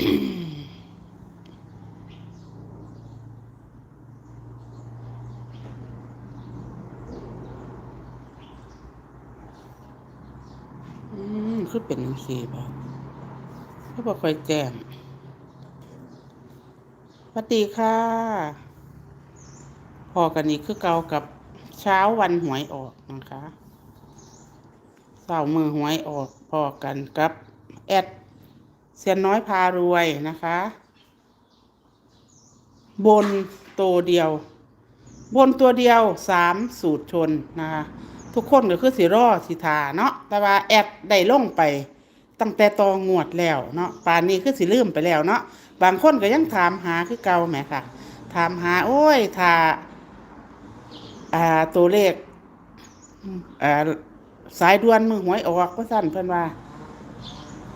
อืมคือเป็นจังซี่บ่เขาบ่ค่อยแจ้งสวัสดีค่ะ พอกันนี้คือเก่ากับเช้าวันหวยออกนะคะเสาร์มือหวยออกพอกันกับ แอด เซียนน้อยพารวยนะคะ บนตัวเดียว บนตัวเดียวสามสูตรชนนะคะ ทุกคนก็คือสิรอสิทาเนาะแต่ว่าแอดได้ลงไป ตั้งแต่ตองวดแล้วเนาะป่านนี้คือสิลืมไปแล้วเนาะบางคนก็ยังถามหาคือเก่าแหมค่ะ ถามหา โอ้ยถ้าอ่าตัวเลขอ่าสายด่วนมือหวยออกก็สั่นเพิ่อนว่า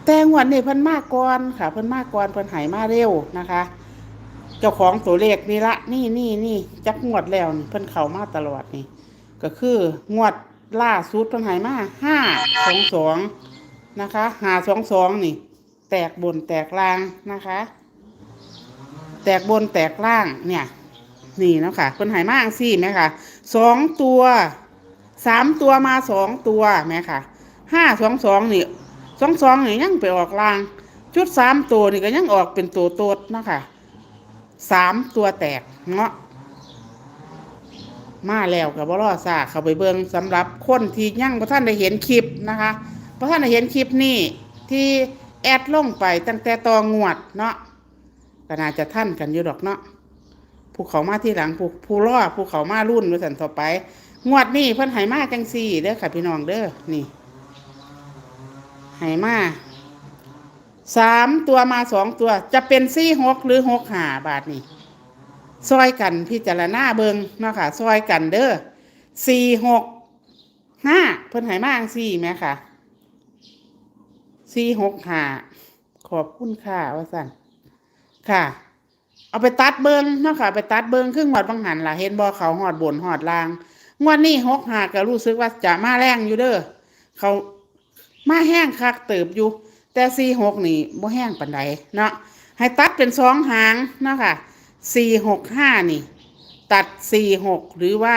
แต่งวดนี้เพิ่นมากก่อนค่ะเพิ่นมากก่อนเพิ่นหายมาเร็วนะคะ เจ้าของตัวเลขนี่ละนี่นี่นี่จักงวดแล้วนี่เพิ่นเข้ามาตลอดนี่ ก็คืองวดล่าสุดเพิ่นหายมาห้าสองสองนะคะหาสองสองนี่ แตกบนแตกล่างนะคะ แตกบนแตกล่างเนี่ย นี่เนาะค่ะเพิ่นหายมาอังซี่ไหมค่ะสองตัวสามตัวมาสองตัวไหมค่ะห้าสองสองนี่ สองสองนี่ยังไปออกลาง ชุดสามตัวนี่ก็ยังออกเป็นตัวโตดนะคะสามตัวแตกเนาะมาแล้วกับบรอซาเข้าไปเบิงสำหรับคนที่ยังพระท่านได้เห็นคลิปนะคะพระท่านได้เห็นคลิปนี้ที่แอดลงไปตั้งแต่ตองวดเนาะก็น่าจะท่านกันอยู่ดอกเนาะผู้เขามาที่หลังผู้ผู้ล่อผู้เขามารุ่นไว้สันต่อไป งวดนี้เพิ่นไหมาจังสี่เด้อค่ะพี่น้องเด้อนี่ ไหมาสามตัวมาสองตัว จะเป็นสี่หกหรือหกหาบาทนี่ซอยกันพิจารณาเบิงเนาะค่ะซอยกันเด้อสี่หกห้าเพิ่นหายมาอังสี่ไหมค่ะสี่หกห้าขอบคุณค่ะว่าสั่นค่ะ เอาไปตัดเบิงเนาะค่ะ ไปตัดเบิงครึ่งหอดบางหันล่ะเห็นบอเขาหอดบนหอดลางงวดนี้หกหาก็รู้สึกว่าจะมาแรงอยู่เด้อเขา มาแห้งคักเติบอยู่ แต่สี่หกนี่บ่แห้งปานใดเนาะให้ตัดเป็นสองหางเนาะค่ะสี่หกห้านี่ ตัดสี่หกหรือว่า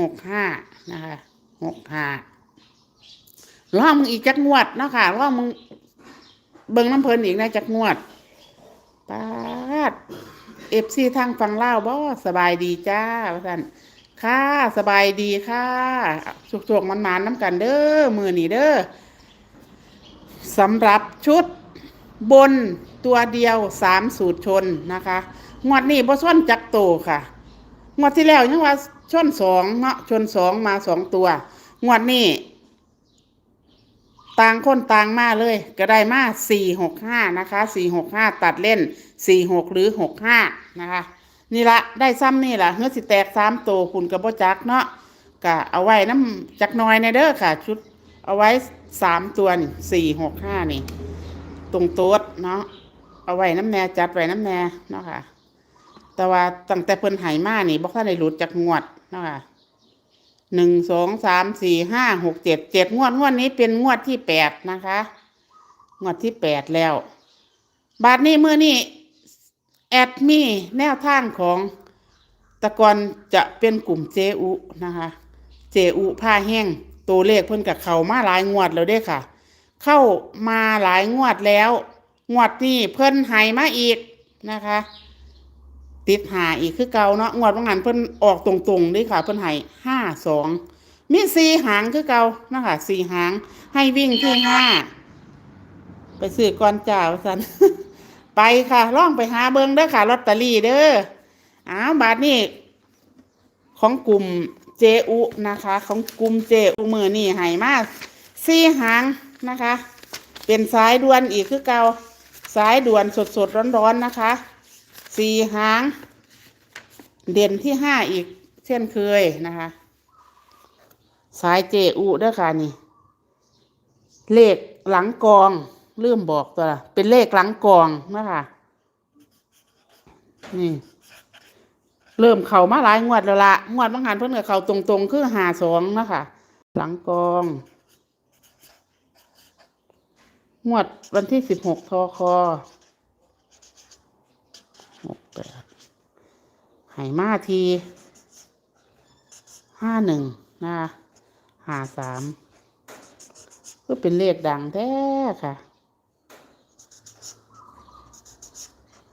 หกห้านะคะหกห้าล่อมึงอีกจักงวดเนาะค่ะล่อมึงเบิ่งน้ำเพลินอีกนะจักงวดปาดเอฟซีทางฟังเล่าบ่สบายดีจ้าว่าท่านค่ะสบายดีค่ะสุกๆมันๆน้ำกันเด้อมือนี่เด้อ สำหรับชุดบนตัวเดียวสามสูตรชนนะคะ งวดนี้บ่ชนจักโตค่ะ งวดที่แล้วยังว่าชนสองเนาะชนสองมาสองตัว งวดนี้ต่างคนต่างมาเลย ก็ได้มาสี่หกห้านะคะสี่หกห้าตัดเล่นสี่หกหรือหกห้านะคะ นี่ละได้ซ้ำนี่ละเฮือสิแตกสามโตวคุณกับบ่จักเนาะก็เอาไว้น้ำจักน้อยในเด้อค่ะ ชุด เอาไว้สามตัวนี่สี่หกห้านี่ ตรงโต๊ดเนาะเอาไว้น้ำแน่จัดไว้น้ำแน่เนาะค่ะ แต่ว่าตั้งแต่เพิ่นไหมานี่บ่ทันได้หลุดจากงวดเนาะค่ะหนึ่งสองสามสี่ห้าหกเจ็ดเจ็ดงวดงวดนี้เป็นงวดที่แปดนะคะ งวดที่แปดแล้ว บาทนี้เมื่อนี้แอดมีแนวทางของตะกอนจะเป็นกลุ่มเจอุนะคะ เจอุผ้าแห้ง ตัวเลขเพิ่นกับเขามาหลายงวดแล้วเด้ค่ะ เข้ามาหลายงวดแล้ว งวดนี้เพิ่นหายมาอีกนะคะ ติดหาอีกคือเก่าเนาะงวดบางหันเพิ่นออกตรงๆเด้ค่ะ เพิ่นหายห้าสองมีสี่หางคือเก่านะคะสี่หางให้วิ่งที่ห้าไปซื้อก่อนจ่าสันไปค่ะล่องไปหาเบิงเด้อค่ะลอตเตอรี่เด้ออ้าวบาทนี้ของกลุ่ม เจอุนะคะ ของกลุ่มเจอุมือนี่ให้มากสี่หางนะคะ เป็นสายด่วนอีกคือเก่าสายด่วนสดสดร้อนร้อนๆนะคะสี่หาง เด่นที่ห้าอีกเช่นเคยนะคะ สายเจอุด้อค่ะนี่ เลขหลังกองลืมบอกตัวละเป็นเลขหลังกองนะคะนี่ เริ่มเข่ามาหลายงวดแล้วละงวดบางหันเพิ่นกับเขาตรงๆ คือหาสองนะคะหลังกอง งวดวันที่สิบหกทอคอหกแปดให้มาทีห้าหนึ่งนะหาสามก็เป็นเลขดังแท้ค่ะ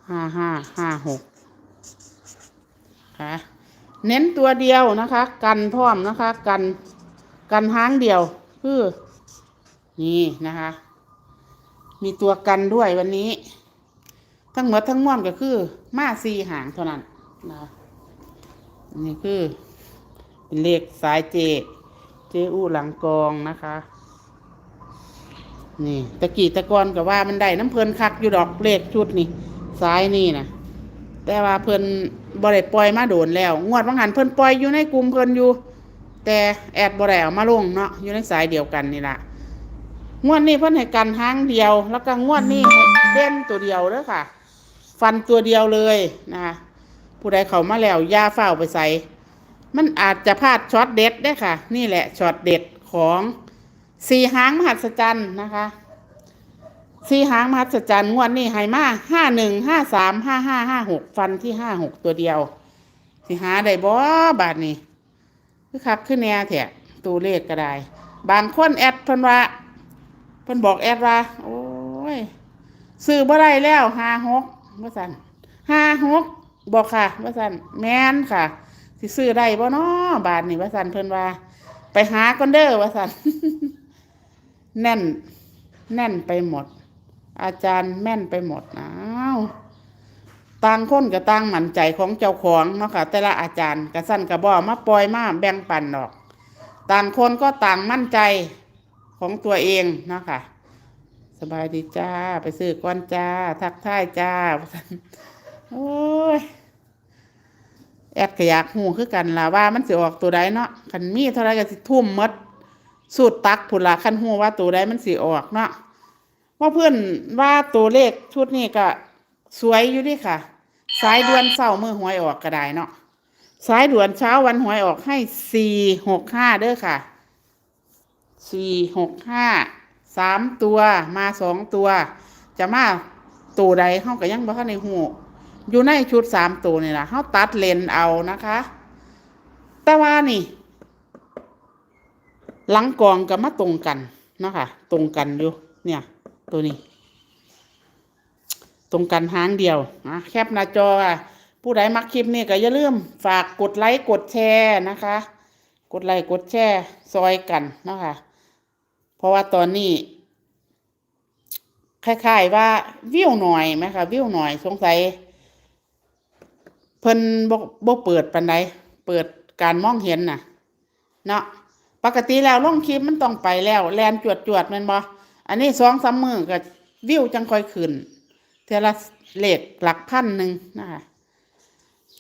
ห้าห้าห้าหก คะเน้นตัวเดียวนะคะ กันพร้อมนะคะ กันกันหางเดียวคือนี่นะคะ มีตัวกันด้วยวันนี้ ทั้งหมดทั้งมวลก็คือ มาสี่หางเท่านั้นนะนี่คือเป็นเลขสายเจ เจอูหลังกองนะคะ นี่ตะกี้ตะกอนก็ว่ามันได้น้ำเพลินคักอยู่ดอกเลขชุดนี่สายนี่นะ แต่ว่าเพิ่นบริปล่อยมาโดนแล้ว งวดบางหันเพิ่นปล่อยอยู่ในกลุ่มเพิ่นอยู่ แต่แอดบริเอามาลงเนาะอยู่ในสายเดียวกันนี่ละงวดนี้เพิ่นให้กันหางเดียว แล้วก็งวดนี้ให้เด่นตัวเดียวเด้อค่ะ ฟันตัวเดียวเลยนะคะผู้ใดเข้ามาแล้วอย่าเฝ้าไปใส่มันอาจจะพลาดช็อตเด็ดได้ค่ะ นี่แหละช็อตเด็ดของสี่หางมหัศจรรย์นะคะ สีหางมหัศจรรย์งวดนี้ให้มาห้าหนึ่งห้าสามห้าห้าห้าหกฟันที่ห้าหกตัวเดียวสิหาได้บ่บาทนี้คือคักขึ้นแน่แถะตัวเลขก็ได้ บางคนแอดเพิ่นว่าเพิ่นบอกแอดว่า โอ้ยซื้อบ่ได้แล้วห้าหกว่าสันห้าหกบอกค่ะ ว่าสันแมนค่ะสิซื้อได้บ่เนาะบาทนี่ว่าสันเพิ่นว่า ไปหากอนเด้อว่าสันแน่น แน่นไปหมด อาจารย์แม่นไปหมดอ้าวต่างคนกับต่างหมั่นใจของเจ้าของเนาะค่ะแต่ละอาจารย์กระสั้นกระบอกมาปล่อยมาแบ่งปันดอก ต่างคนก็ต่างมั่นใจของตัวเองเนาะค่ะสบายดีจ้า ไปซื้อก้อนจ้า ทักทายจ้าโอ้ยแอดก็อยากหูคือกันล่ะว่ามันสิออกตัวใดเนาะคันมีเท่าไรก็สิทุ่มมดสูตรตักผุนละคันหูว่าตัวใดมันสิออกเนาะ ว่าเพื่อนว่าตัวเลขชุดนี้ก็สวยอยู่ดิค่ะ สายด่วนเศร้ามือหวยออกก็ได้เนาะสายด่วนเช้าวันหวยออกให้สี่หกห้าเด้อค่ะสี่หกห้าสามตัวมาสองตัว จะมาตัวใดเข้ากับยังบ่ทันในหูอยู่ในชุดสามตัวนี่แหละเขาตัดเลนเอานะคะแต่ว่านี่ หลังกองกับมาตรงกันนะคะตรงกันอยู่เนี่ย ตัวนี้ ตรงกันหางเดียวนะแคปหน้าจออะผู้ใดมักคลิปนี้ก็อย่าลืมฝากกดไลค์กดแชร์นะคะ กดไลค์กดแชร์ซอยกันเนาะคะเพราะว่าตอนนี้คล้ายๆว่าวิวหน่อยไหมคะวิวหน่อยสงสัยเพิ่นบ่บ่เปิดปานใดเปิดการมองเห็นน่ะ เนาะปกติแล้วลงคลิปมันต้องไปแล้ว แลนจวดจวดม่นบ่ อันนี้สองสามมือก็วิวจังค่อยขึ้นเทละเลขหลักพันหนึ่งนะคะ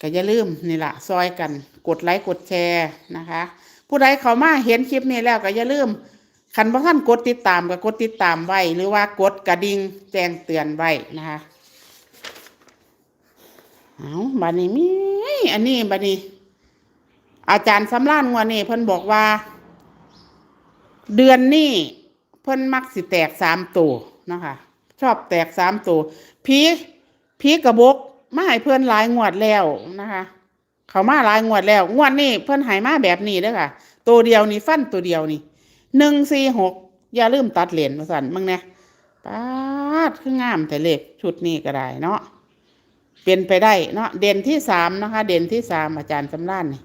ก็อย่าลืมนี่ละซอยกัน กดไลค์กดแชร์นะคะ ผู้ใดเข้ามาเห็นคลิปนี้แล้วก็อย่าลืมคันบ่ทันกดติดตามก็กดติดตามไว้ หรือว่ากดกระดิ่งแจ้งเตือนไว้นะคะเอาบัดนี้มีอันนี้บัดนี้ อาจารย์สำรานงวดนี้เพิ่นบอกว่า เดือนนี้ พิ่นมักสิแตกสามตัวนะคะชอบแตกสามตัวผีผีกระบกมาให้เพิ่อนหลายงวดแล้วนะคะ เขามาหลายงวดแล้ว งวดนี้เพิ่อนให้มาแบบนี้เด้อค่ะ ตัวเดียวนี่ฟันตัวเดียวนี่หนึ่งสี่หกอย่าลืมตัดเหรียญมาสั่นมึงเนี่ยปาดคืองามแต่เลขชุดนี้ก็ได้เนาะเป็นไปได้เนาะเด่นที่สามนะคะ เด่นที่สามอาจารย์สำรานนี่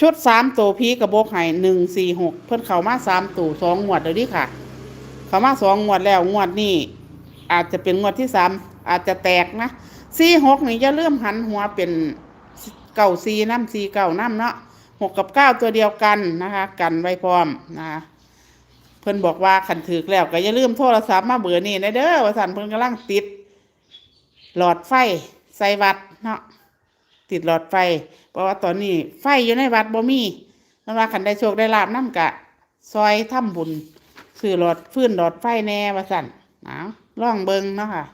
ชุดสามตัวพีกระบอกไห้หนึ่งสี่หกเพิ่นเข้ามาสามตัวสองงวดเดี๋ยวนี้ค่ะ เข้ามาสองงวดแล้วงวดนี้อาจจะเป็นงวดที่สามอาจจะแตกนะสี่หกนี่จะเริ่มหันหัวเป็นเก้าสี่น้ำสี่เก้าน้ำเนาะหกกับเก้าตัวเดียวกันนะคะ กันไว้พร้อมนะคะเพิ่นบอกว่าขันถือแล้วก็อย่าลืมโทรศัพท์มาเบอร์นี่นะเด้อว่าสันเพิ่นกำลังติด หลอดไฟใส่วัดเนาะ ติดหลอดไฟ เพราะว่าตอนนี้ไฟอยู่ในวัดบ่มีนั่นว่าขันได้โชคได้ลาบน้ำกะ ซอยถ้ำบุญซื้อหลอดฟื้นหลอดไฟแน่ว่าสั่นเอาล่องเบิงเนาะค่ะ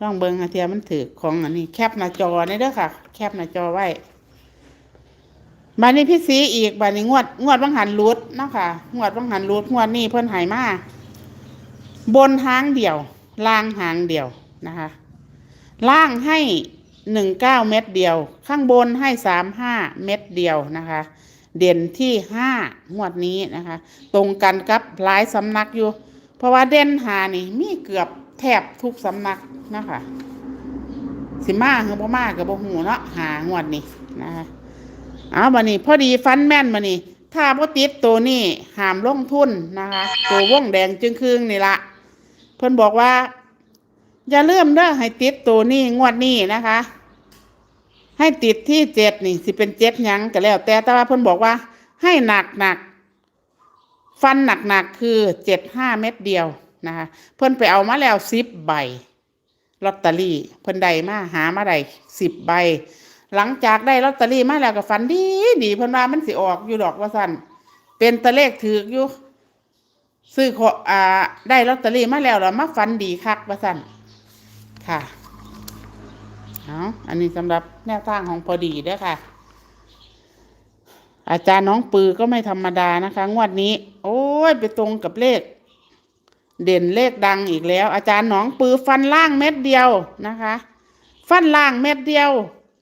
ล่องเบิงอาเทียมันถือของอันนี้แคปหน้าจอนี่เด้อค่ะ แคปหน้าจอไว้บานนี้พี่สีอีกบานนี้งวด งวดบังหันรูดเนาะค่ะ งวดบังหันรูดงวดนี้เพิ่นหายมาบนหางเดียว ล่างหางเดียวนะคะ ล่างให้ หนึ่งเก้าเม็ดเดียว ข้างบนให้สามห้าเม็ดเดียวนะคะ เด่นที่ห้างวดนี้นะคะ ตรงกันกับหลายสำนักอยู่ เพราะว่าเด่นหานี่มีเกือบแทบทุกสำนักนะคะสิมาคือบ่มากับบ่หูเนาะหางวดนี้นะคะเอาบัดนี้ พอดีฟันแม่นมานี่ถ้าบ่ติดตัวนี้หามลงทุนนะคะ ตัววงแดงจึงครึ่งนี่ละเพิ่นบอกว่า อย่าลืมเด้อให้ติดตัวนี้งวดนี้นะคะ ให้ติดที่เจ็ดนี่สิเป็นเจ็ดหยังก็แล้ว แต่แต่ว่าเพิ่นบอกว่า ให้หนักหนักฟันหนักหนักคือเจ็ดห้าเม็ดเดียวนะคะเพิ่นไปเอามาแล้วสิบใบลอตเตอรี่เพิ่นได้มาหามาได้สิบใบ หลังจากได้ลอตเตอรี่มาแล้วก็ฝันดีดีเพิ่นว่ามันสิออกอยู่ดอกว่าสั่นเป็นตะเลขถืออยู่ซื้อขออ่าได้ลอตเตอรี่มาแล้วแล้วมาฝันดีคักว่าสั่น ค่ะเอาอันนี้สำหรับแนวทางของพอดีด้อค่ะ อาจารย์น้องปือก็ไม่ธรรมดานะคะ งวดนี้ โอ้ยไปตรงกับเลข เด่นเลขดังอีกแล้ว อาจารย์หนองปือฟันล่างเม็ดเดียวนะคะ ฟันล่างเม็ดเดียว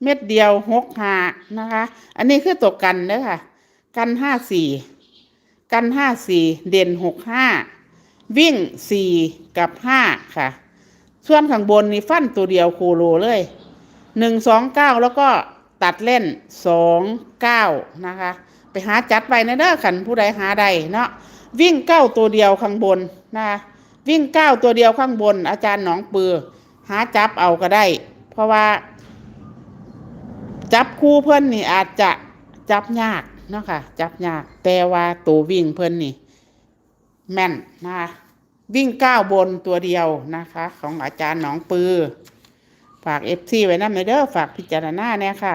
เม็ดเดียวหกหานะคะ อันนี้คือตกกันเด้อค่ะ กันห้าสี่กันห้าสี่เด่นหกห้าวิ่งสี่กับห้าค่ะ ส่วนข้างบนนี่ฟันตัวเดียวโคโลเลยหนึ่งสองเก้าแล้วก็ตัดเล่นสองเก้านะคะ ไปหาจัดไปในเด้อขันผู้ใดหาใดเนาะวิ่งเก้าตัวเดียวข้างบนนะคะวิ่งเก้าตัวเดียวข้างบน อาจารย์หนองปือ หาจับเอาก็ได้ เพราะว่า จับคู่เพิ่อนนี่อาจจะจับยากเนาะค่ะจับยากแต่ว่าตัววิ่งเพิ่อนนี่ แม่นนะคะ วิ่งก้าวบนตัวเดียวนะคะ ของอาจารย์หนองปือ ฝากเอฟซีไว้นะเด้อฝากพิจารณาเนี่ยค่ะ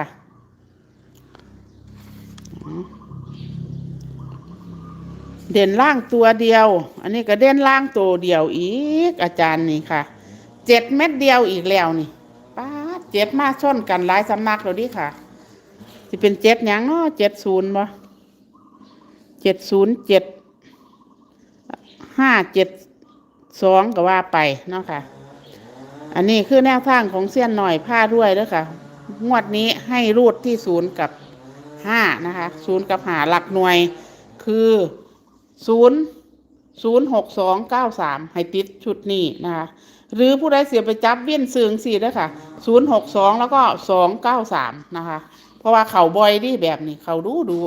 เด่นล่างตัวเดียว อันนี้ก็เด่นล่างตัวเดียวอีก อาจารย์นี่ค่ะ เจ็ดเม็ดเดียวอีกแล้วนี่ป้าเจ็ดมาช่นกันหลายสำนักแล้วดิค่ะจะเป็นเจ็ดยังเนาะเจ็ดศูนย์บ่เจ็ดศูนย์เจ็ดห้าเจ็ด สองก็ว่าไปเนาะค่ะ อันนี้คือแนวทางของเสี้ยนหน่อยผ้าด้วยด้อค่ะ งวดนี้ให้รูดที่ศูนย์กับห้านะคะศูนย์กับหาหลักหน่วยคือศูนย์ศูนย์หกสองเก้าสามให้ติดชุดนี้นะคะ หรือผู้ใดเสียไปจับเวียนซืงสี่ด้วยค่ะศูนย์หกสองแล้วก็สองเก้าสามนะคะ เพราะว่าเขาบอยดิแบบนี้เขาดูดู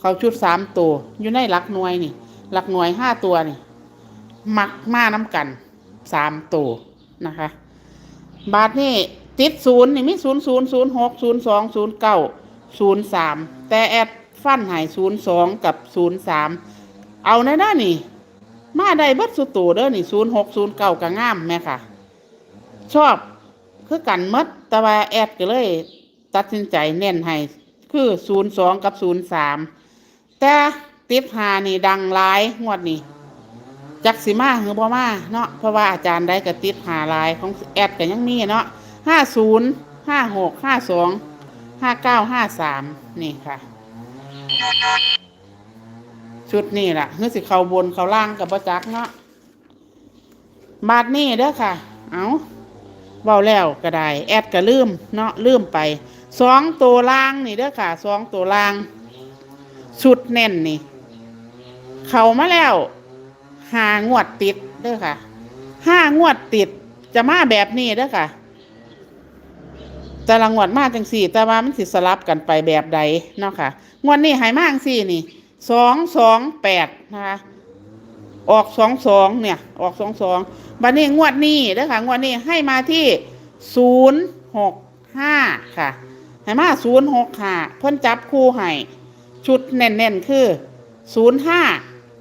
เขาชุดสามตัวอยู่ในหลักหน่วยนี่หลักหน่วยห้าตัวนี่ มักมาน้ำกันสามตัวนะคะ บาทนี่ติดศูนย์นี่มีศูนย์ศูนย์ศูนย์หกศูนย์สองศูนย์เก้าศูนย์สามแต่แอดฟันหายศูนย์สองกับศูนย์สามเอาในด้านนี่ มาได้เบัดสุดโตเด้อนี่ศูนย์หกศูนย์เก้าก็งามแม่ค่ะ ชอบคือกันมดแต่ว่าแอดก็เลย ตัดสินใจเน้นให้คือศูนย์สองกับศูนย์สามแต่ติดหานี่ดังหลายงวดนี้ จักสิมาหรือบ่มาเนาะเพราะว่าอาจารย์ได้กระติดหาลายของแอดก็ยังมีเนาะห้าศูนย์ห้าหกห้าสองห้าเก้าห้าสามนี่ค่ะ ชุดนี่ล่ะเฮือสิเขาบนเขาล่างกับประจักเนาะบาทนี่เด้อค่ะ เอาเบาแล้วก็ได้ แอดก็ลืมเนาะลืมไปสองตัวล่างนี่เด้อค่ะสองตัวล่างชุดแน่นนี่ เขามาแล้ว ห้างวดติดเด้อค่ะห้างวดติดจะมาแบบนี้เด้อค่ะ แต่ละงวดมาจังสี่ แต่ว่ามันสิสลับกันไปแบบใดเนาะค่ะ งวดนี้หายมาจังสี่นี่สองสองแปดนะคะออกสองสองเนี่ย ออกสองสองบัดนี้งวดนี้เด้อค่ะ งวดนี้ให้มาที่ศูนย์หกห้าค่ะให้มาศูนย์หกห้าเพิ่นจับคู่ให้ชุดแน่นๆคือศูนย์ห้า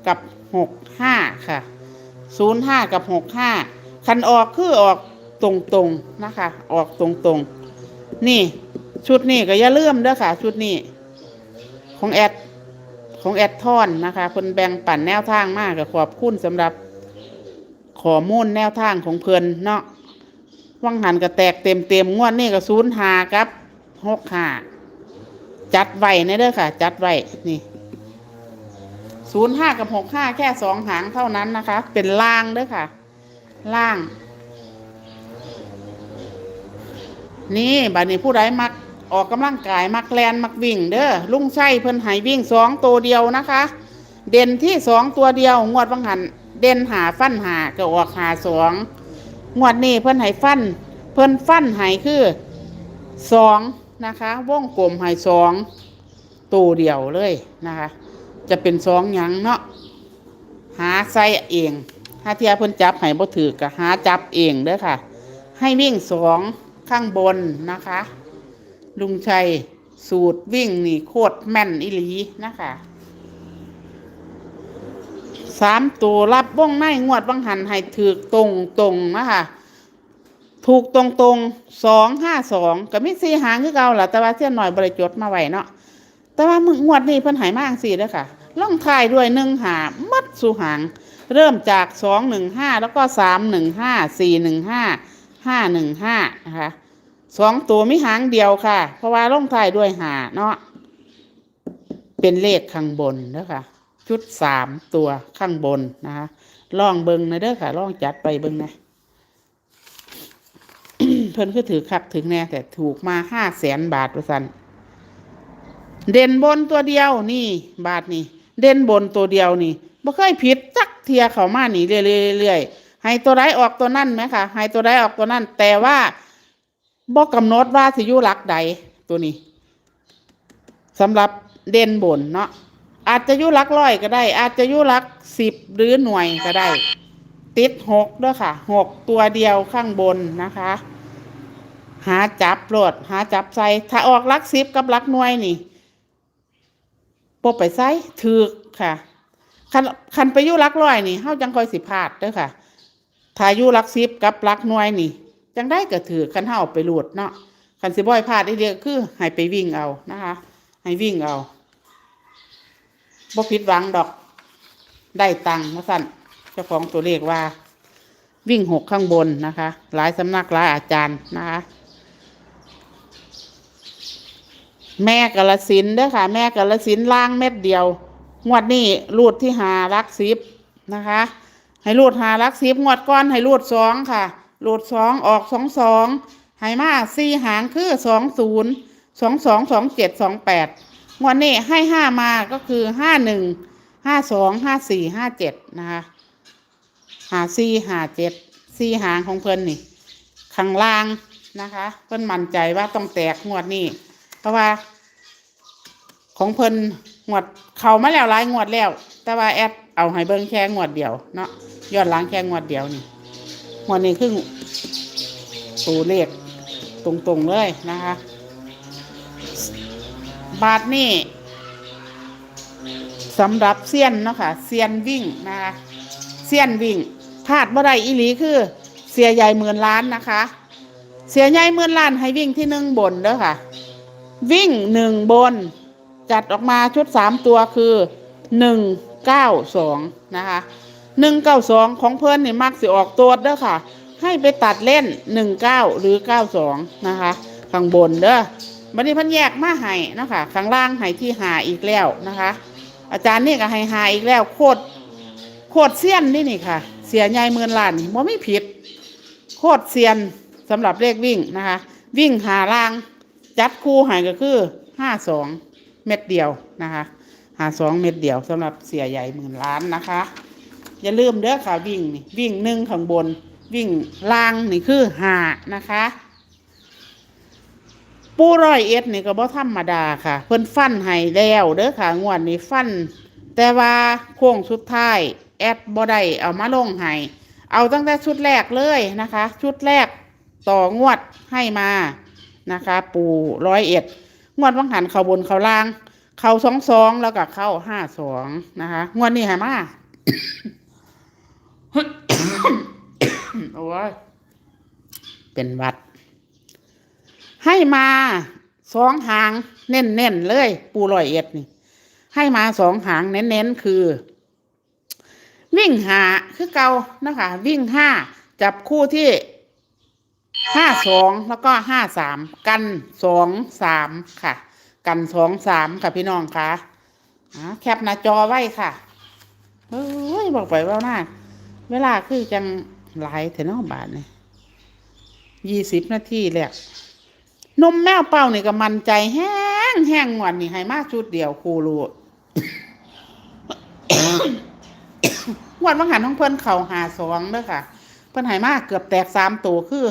กับหก ห้าค่ะศูนย์ห้ากับหกห้าคันออกคือออกตรงๆนะคะ ออกตรงๆนี่ ชุดนี้ก็อย่าลืมเด้อค่ะ ชุดนี้ ของแอดของแอดทอนนะคะเพิ่นแบ่งปันแนวทางมากกับขอบคุณสำหรับขอมูลแนวทางของเพิ่นเนาะวังหันก็แตกเต็มเต็มๆงวดนี่ก็ศูนย์หากับหกหาจัดไว้ในเด้อค่ะ จัดไว้นี่ ศูนย์ห้ากับหกห้าแค่สองหางเท่านั้นนะคะ เป็นล่างเด้อค่ะ ล่าง นี่บัดนี้ผู้ใดมักออกกำลังกายมักแลนมักวิ่ง เด้อลุงไส้เพิ่นให้วิ่งสองตัวเดียวนะคะ เด่นที่สองตัวเดียว งวดบังหันเด่นหาฟันหาก็ออกหาสองงวดนี้เพิ่นให้ฟัน เพิ่นฟันให้คือสองนะคะวงกลมให้สองตัวเดียวเลยนะคะ จะเป็นสองหยังเนาะหาใส่เองถ้าเทียเพิ่นจับให้บ่ถือก็หาจับเองเด้อค่ะ ให้วิ่งสองข้างบนนะคะ ลุงชัยสูตรวิ่งนี่โคตรแม่นอิลีนะคะสามตัวรับวงในงวดบังหันให้ถือตรงตรงนะคะถูกตรงตรงสองห้าสองก็มีสี่หางคือเก่าหละแต่ว่าเสี้ยนหน่อยบริจดมาไว้เนาะแต่ว่ามึงงวดนี้เพิ่นหายมากสี่แล้วค่ะ ล่องทายด้วยหนึ่งหามัดสู่หางเริ่มจากสองหนึ่งห้าแล้วก็สามหนึ่งห้าสี่หนึ่งห้าห้าหนึ่งห้านะคะสองตัวไม่หางเดียวค่ะ เพราะว่าล่องทายด้วยหาเนาะเป็นเลขข้างบนนะคะชุดสามตัวข้างบนนะคะลองเบิงนะเด้อค่ะลองจัดไปเบิงนะเพิ่นคือถือคักถึงแน่แต่ถูกมาห้าแสนบาทประสันเด่นบนตัวเดียวนี่ บาทนี่ เด่นบนตัวเดียวนี่บ่เคยผิดจักเทียเขามานี่เรื่อยๆเรื่อยๆให้ตัวใดออกตัวนั่นไหมคะให้ตัวใดออกตัวนั่น แต่ว่าบ่กำหนดว่าสิยู่หลักใดตัวนี้สำหรับเด่นบนเนาะอาจจะยู่หลักร้อยก็ได้ อาจจะยู่หลักสิบหรือหน่วยก็ได้ ติดหกด้วยค่ะหกตัวเดียวข้างบนนะคะ หาจับโหลดหาจับใส่ถ้าออกหลักสิบกับหลักหน่วยนี่ บไปใส่ถือค่ะคันคันไปยู่หลักร้อยนี่เฮาจังคอยสิพลาดเด้อค่ะถ้ายู่หลักสิบกับหลักหน่วยนี่ จังได้ก็ถือคันเฮาเอาไปหลุดเนาะคันสิบ่อยพลาดอีเดียวคือให้ไปวิ่งเอานะคะให้วิ่งเอาบ่ผิดหวังดอกได้ตังค์มาสั่นเจ้าของตัวเลขว่า วิ่งหกข้างบนนะคะ หลายสำนักหลายอาจารย์นะคะ แม่กาลสินเด้อค่ะ แม่กาลสินล่างเม็ดเดียว งวดนี้รูดที่หารักสิบนะคะ ให้รูดหารักสิบงวดก้อนให้รูดสองค่ะรูดสองออกสองสองให้มาสี่หางคือสองศูนย์สองสองสองเจ็ดสองแปดงวดนี้ให้ห้ามาก็คือห้าหนึ่งห้าสองห้าสี่ห้าเจ็ดนะคะหาซี่หาเจ็ดซี่หางของเพิ่นนี่ข้างล่างนะคะ เพิ่นมั่นใจว่าต้องแตกงวดนี้ ราะว่า ของเพิ่นงวดเข้ามาแล้วหลายงวดแล้ว แต่ว่าแอดเอาให้เบิ่งแค่งวดเดียวเนาะยอดล้างแค่งวดเดียวนี่งวดนี้คือตัวเลขตรงๆเลยนะคะ บาทนี่สำหรับเซียนเนาะค่ะเซียนวิ่งนะคะเซียนวิ่งพลาดบ่อได้อีหลีคือ เสียใหญ่หมื่นล้านนะคะ เสียใหญ่หมื่นล้านให้วิ่งที่หนึ่งบนเด้อค่ะ วิ่งหนึ่งบน จัดออกมาชุดสามตัวคือหนึ่งเก้าสองนะคะหนึ่งเก้าสองของเพื่อนนี่มักสิออกตัวเด้อค่ะ ให้ไปตัดเล่นหนึ่งเก้าหรือเก้าสองนะคะข้างบนเด้อบันนี้เพันแยกมาให้นะคะข้างล่างให้ที่หาอีกแล้วนะคะ อาจารย์นี่ก็ให้หาอีกแล้วโคตรโคตรเซียนนี่นี่ค่ะ เสียใหญ่หมื่นล้านนี่ไม่ผิด โคตรเซียนสำหรับเลขวิ่งนะคะ วิ่งหาล่าง จัดคู่ใหายก็คือห้าสองเม็ดเดียวนะคะหาสองเม็ดเดียวสำหรับเสียใหญ่หมื่นล้านนะคะ อย่าลืมเด้อค่ะวิ่งนี่วิ่งหนึ่งข้างบน วิ่งล่างนี่คือหานะคะ ปูร้อยเอ็ดนี่ก็บ่ธรรมดาค่ะ เพิ่นฟันให้แล้วเด้อค่ะงวดนี้ฟัน แต่ว่าโค้งสุดท้ายแอดบ่ได้เอามาลงให้เอาตั้งแต่ชุดแรกเลยนะคะ ชุดแรกต่องวดให้มา นะคะ ปูร้อยเอ็ดงวดวังหันเขาบนเขาล่าง เขาสองสองแล้วก็เข้าห้าสองนะคะงวดนี้ห้มาโอ้ยเป็นวัด ให้มาสองหางเน้นๆเลย ปูร้อยเอ็ดนี่ ให้มาสองหางเน้นๆคือ วิ่งหาคือเกานะคะ วิ่งห้าจับคู่ที่ ห้าสองแล้วก็ห้าสามกันสองสามค่ะ กันสองสามค่ะพี่น้องค่ะอ่าแคปหน้าจอไว้ค่ะเฮ้ยบอกไปว่าหน้าเวลาคือจังหลายเทนอบาทเนี่ยยี่สิบนาทีแล้วนมแมวเป้านี่ก็มันใจแห้งแห้งงวันนี่ให้มากชุดเดียวครูรู้งวันวังหันของเพิ่อนเข่าหาสองเด้อค่ะ เพิ่อนหายมากเกือบแตกสามตัวคือ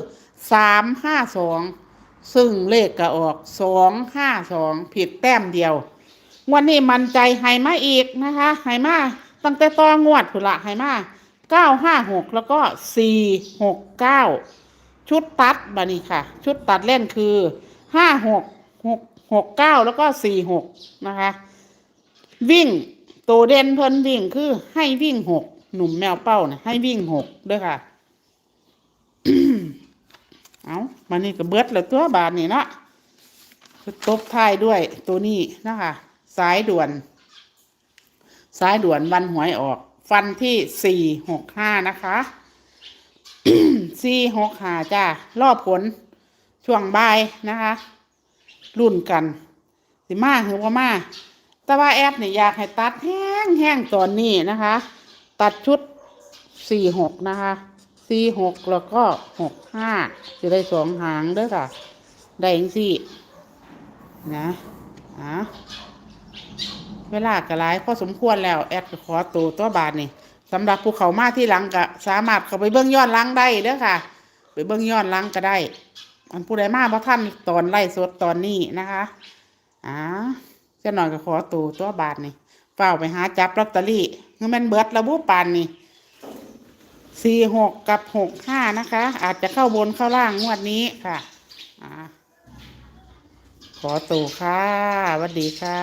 สามห้าสองซึ่งเลขก็ออกสองห้าสองผิดแต้มเดียววันนี้มันใจใหายมาอีกนะคะใหายมาตั้งแต่ตองวดผุละใหายมาเก้าห้าหกแล้วก็สี่หกเก้าชุดตัดบานี่ค่ะ ชุดตัดเล่นคือห้าหกหกหกเก้าแล้วก็สี่หกนะคะ วิ่งตัวเด่นเพิ่นวิ่งคือให้วิ่งหกหนุ่มแมวเป้าเนี่ยให้วิ่งหกด้วยค่ะ เอามานี่ก็เบิดแล้วตัวบาทนี่เนาะตบท้ายด้วยตัวนี้นะคะสายด่วน สายด่วนวันหวยออก ฟันที่สี่หกห้านะคะสี่หกห้าจ้ารอบผลช่วงบ่ายนะคะรุ่นกัน สิมาหรือว่ามาแต่ว่าแอปเนี่ยอยากให้ตัดแห้งแห้งตอนนี้นะคะ ตัดชุดสี่หกนะคะ สี่หกแล้วก็หกห้าจะได้สองหางเด้อค่ะ ได้ยังสี่ นะอะเวลากระไรพอสมควรแล้ว แอดก็ขอตัวตัวบาทนี่สำหรับภูเขามาที่หลังก็สามารถเข้าไปเบื้องย้อนหลังได้เด้อค่ะ ไปเบื้องย้อนหลังก็ได้อันผู้ใดมาเพราะท่านตอนไล่สดตอนนี้นะคะอ่าจ้าหน่อยก็ขอตูตัวบาทนี่เฝ้าไปหาจับลอตเตอรี่เงินแมันเบิร์ดระบุปานนี่ สี่หกกับหกห้านะคะ อาจจะเข้าบนเข้าล่างงวดนี้ค่ะอขอตูค่ะสวัสดีค่ะ